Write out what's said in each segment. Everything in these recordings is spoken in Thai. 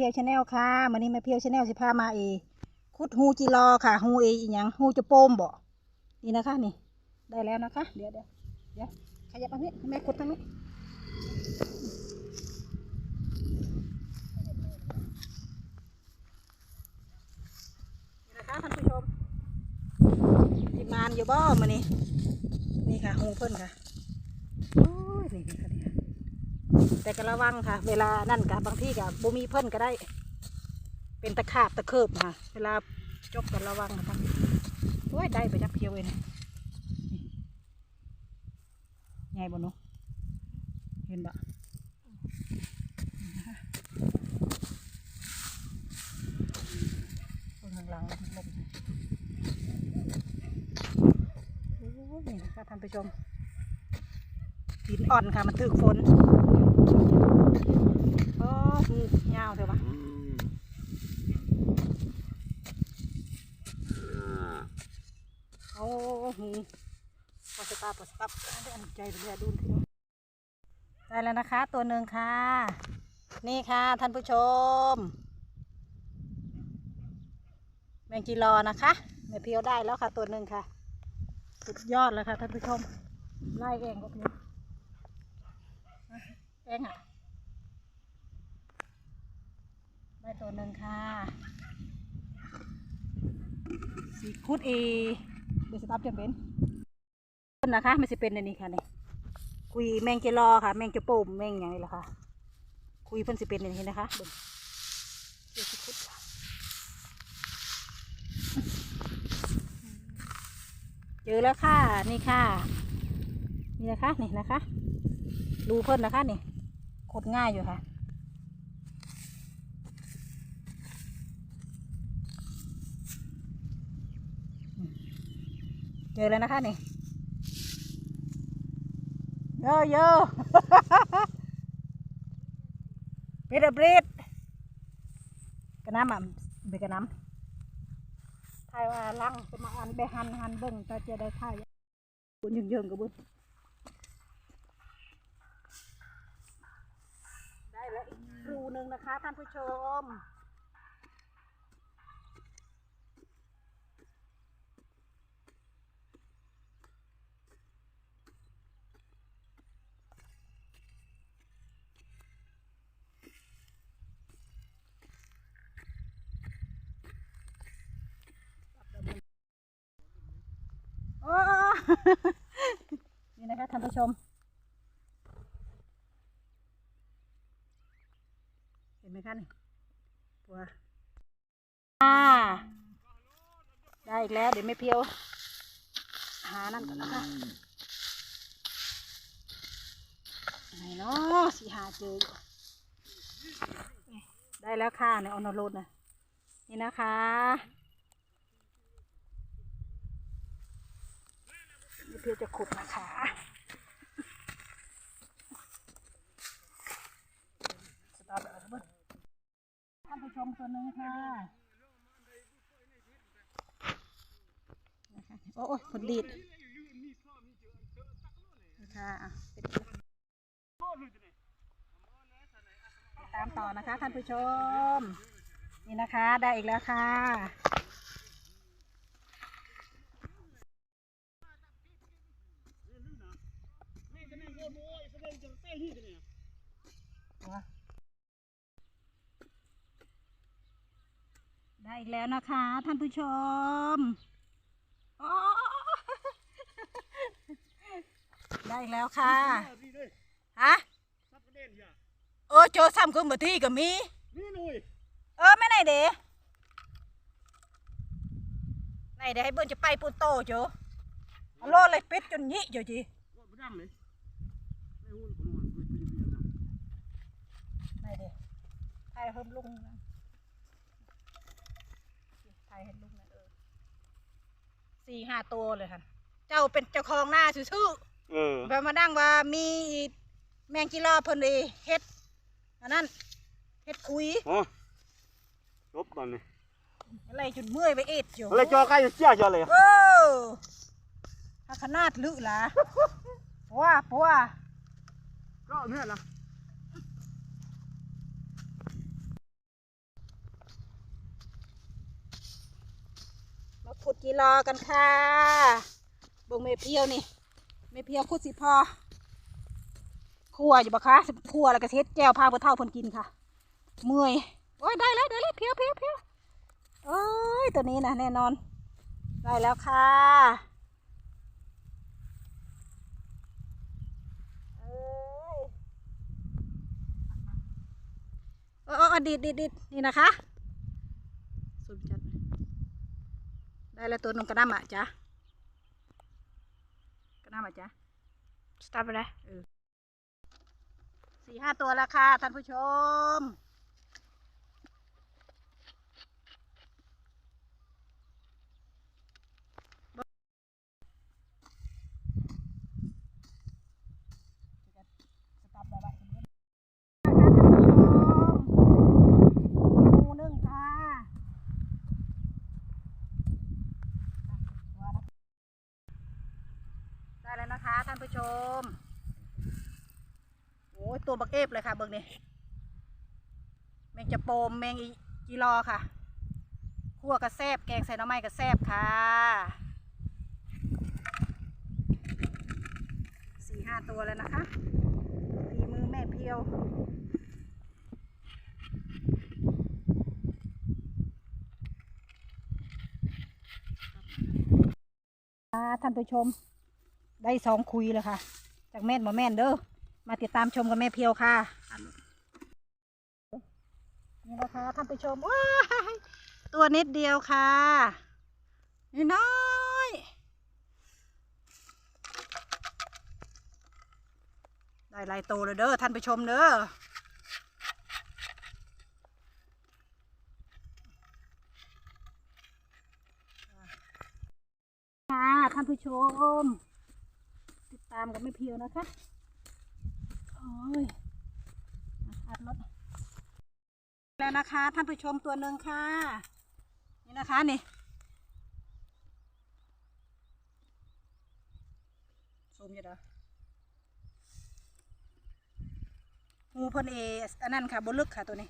พียวชาแนลค่ะวันนี้แม่เพียวชาแนลสิพามาเอคุดฮูจิรอค่ะฮูเออีหยังฮูจะโป้มบ่นี่นะคะนี่ ได้แล้วนะคะ เดี๋ยวเดี๋ยวเดี๋ยวขยับมาพี่แม่ขุดทางนี้นี่นะคะท่านผู้ชมทีมงานอยู่บ่มานี่นี่ค่ะฮูเพิ่นค่ะโอ้ยนี่นี่ค่ะนี่ค่ะ แต่ก็ระวังค่ะ เวลานั่นกับบางที่กับบ่มีเพิ่นก็ได้ เป็นตะขาบตะเคิบค่ะ เวลาจกกันระวังค่ะโอ้ยได้ไปจักเพียวเลยนะนี่ไงบ่หนุเห็นบ่ข้างหลังลมโอ้ยนี่นะคะท่านผู้ชมดินอ่อนค่ะ มันถึกฝน โอ้หูยาวเถอะวะโอ้หูปอสตาร์ปอสตาร์ได้อันใจไปเลยดูทีได้แล้วนะคะ ตัวหนึ่งค่ะ นี่ค่ะท่านผู้ชม แมงจีรอนะคะแม่เพียวได้แล้วค่ะ ตัวหนึ่งค่ะ สุดยอดเลยค่ะท่านผู้ชม ไล่เองก็เพียว เองอะได้ตัวหนึ่งค่ะสีคุดเอเดี๋ยวสตาร์ทจำเป็นต้นนะคะไม่ใช่เป็นในนี้ค่ะนี่คุยแมงเจลอค่ะ แมงเจโปมแมงอย่างนี้แหละค่ะ คุยเพิ่นสิเป็นในนี้นะคะเบิ่งเดี๋ยวสิคุดค่ะเจอแล้วค่ะนี่ค่ะนี่นะคะนี่นะคะรูเพิ่นนะคะนี่ ขดง่ายอยู่ค่ะ เจอแล้วนะคะนี่เยอะเยอะเบรดเบรดกระน้ำอะเบกระน้ำถ่ายว่าลังจะมาอันไปหันหันเบิ่งแต่จะได้ถ่ายบุญยิงๆกับบุญได้ แล้วอีกรูหนึ่งนะคะท่านผู้ชม โอ้ นี่นะคะท่านผู้ชม เห็ นไหมคะนี่ตัวอ่าได้อีกแล้ว เดี๋ยวไม่เพียว หานั่นก่อนนะคะไหนเนาะสีหาเจอได้แล้วค่ะในออนโรดนะนี่นะคะนี่เพื่อจะขุดนะคะสตาร์ทแบบนี้ท่าน ผู้ชมตัวหนึ่งค่ะโอ้ยผลดีดค่ะตามต่อนะคะท่านผู้ชม นี่นะคะได้อีกแล้วค่ะไอีกแล้วนะคะ ท่านผู้ชมโอ้ได้อีกแล้วค่ะฮะเออโจซ้ำก็มาที่ก็มีเออไม่ไหนเด้ไหนเด้ให้เบิ้นจะไปปูนโตโจเอาโลเลยปิดจนยี่โจจีไหนเด้ไทยเพิ่มลุงนะไทย เห็นลุงนะเออสี่ห้าตัวเลยค่ะ เจ้าเป็นเจ้าของหน้าซื่อเออๆแบบมาดังว่ามีแมงกีฬาเพิ่นเอเฮ็ดอันนั้นเฮ็ดคุยอ๋อจบตอนนี้อะไรจุดเมื่อยไปเอ็ดอยู่ อะไรจอใกล้จะเชี่ยจอเลยเออถ้าขนาดลึกล่ะปัวปัวก็เนี่ยนะ กีรอกันค่ะบงเมเพียวนี่เมเพียวคุดสิพอคั่วอยู่บ่คะสิคั่วแล้วก็เทศแก้วพาเพื่อเท่าเพิ่นกินค่ะ เมื่อยโอ้ยได้แล้วได้แล้วเพียวเพียวเพียวโอ้ยตัวนี้นะแน่นอน ได้แล้วค่ะเอ้ยออเอดีดดีดดีดนี่นะคะสุดจัด ได้แล้วตัวหนึงกระด้ามอะจ๊ะกระด้ามอะจ๊ะสตาร์ทไปเลยสี่ห้าตัวแล้วค่ะท่านผู้ชม หมูนึ่งค่ะได้แล้วนะคะท่านผู้ชม โอ้ย ตัวบักเอฟเลยค่ะเบิ่งนี่แมงจะโปมแมงอีจีรอค่ะคั่วกระแซบแกงใส่น้ำไม้กระแซบค่ะสี่ห้าตัวแล้วนะคะฝีมือแม่เพียวท่านผู้ชมได้สองคุยเลยค่ะ จากแม่นมาแม่นเด้อ มาติดตามชมกับแม่เพียวค่ะ นี่นะคะท่านผู้ชมว้ายตัวนิดเดียวค่ะนี่น้อยได้ลายโตเลยเด้อท่านผู้ชมเด้อค่ะท่านผู้ชม ติดตามกับแม่เพียวนะคะ อัดรถแล้วนะคะท่านผู้ชมตัวหนึ่งค่ะ นี่นะคะนี่ซูมอยู่เด้องูพ่นเออันนั้นค่ะบนลึกค่ะตัวนี้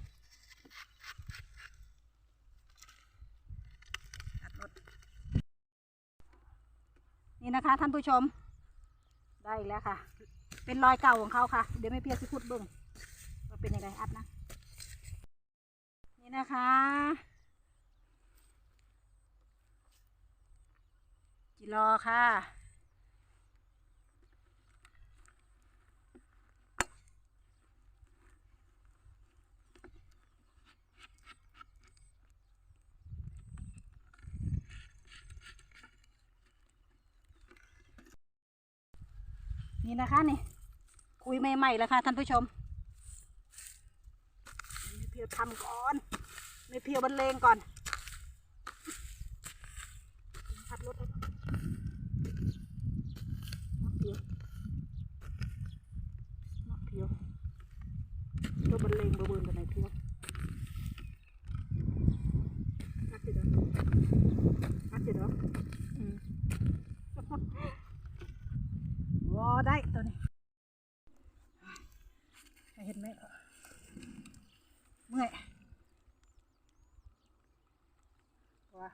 อัดนี่นะคะท่านผู้ชมได้แล้วค่ะ เป็นรอยเก่าของเขาค่ะ เดี๋ยวไม่เพียรสิพูดเบิ่งว่าเป็นยังไงอัดนะ นี่นะคะจิรอค่ะนี่นะคะนี่ คุยใหม่ๆแล้วค่ะท่านผู้ชมไม่เพียวทำก่อนไม่เพียวบรรเลงก่อนขับรถให้ก่อนมะเพียวเพียวตัวบรรเลงบะเบินกันไหนเพียวอัดสิเด้ออัดสิเด้ออืม วอได้ตัวนี้เห็นไหมเมื่อยว้า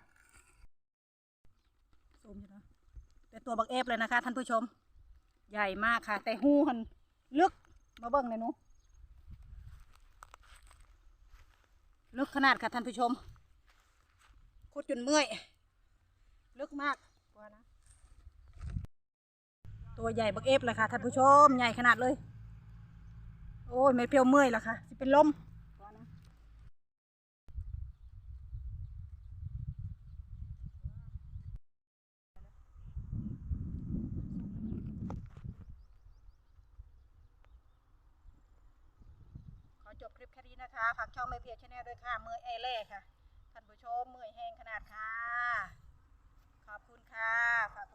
ซูมอยู่นะแต่ตัวบักเอฟเลยนะคะ ท่านผู้ชม ใหญ่มากค่ะ แต่หูมันลึกมาเบิ่งเลยหนูลึกขนาดค่ะท่านผู้ชมคุดจนเมื่อย ลึกมากกว่านะตัวใหญ่บักเอฟเลยค่ะท่านผู้ชม ใหญ่ขนาดเลย โอ้ยไม่เปรี้ยวเมื่อยแล้วค่ะสิเป็นลมขอจบค ลิปแค่นี้นะคะ ฝากช่องไม่เพียชแนลด้วยค่ะ มือเอเล่ค่ะ ท่านผู้ชมมือแห้งขนาดค่ะ ขอบคุณค่ะฝาก